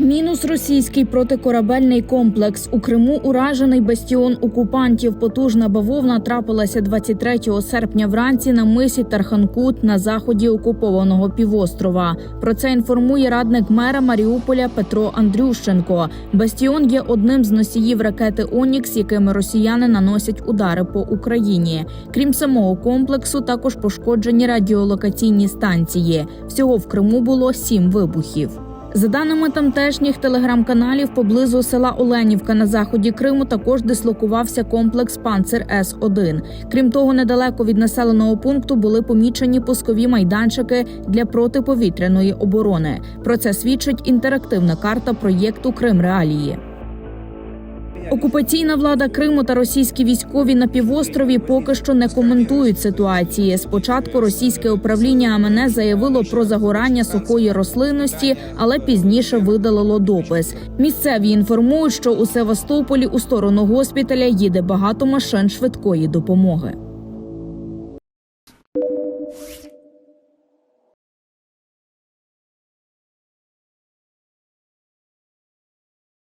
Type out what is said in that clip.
Мінус російський протикорабельний комплекс у Криму уражений бастіон окупантів. Потужна бавовна трапилася 23 серпня вранці на мисі Тарханкут на заході окупованого півострова. Про це інформує радник мера Маріуполя Петро Андрющенко. Бастіон є одним з носіїв ракети Онікс, якими росіяни наносять удари по Україні. Крім самого комплексу, також пошкоджені радіолокаційні станції. Всього в Криму було сім вибухів. За даними тамтешніх телеграм-каналів, поблизу села Оленівка на заході Криму також дислокувався комплекс Панцир С 1 Крім того, недалеко від населеного пункту були помічені пускові майданчики для протиповітряної оборони. Про це свідчить інтерактивна карта проєкту Крим Реалії. Окупаційна влада Криму та російські військові на півострові поки що не коментують ситуації. Спочатку російське управління АМН заявило про загорання сухої рослинності, але пізніше видалило допис. Місцеві інформують, що у Севастополі у сторону госпіталя їде багато машин швидкої допомоги.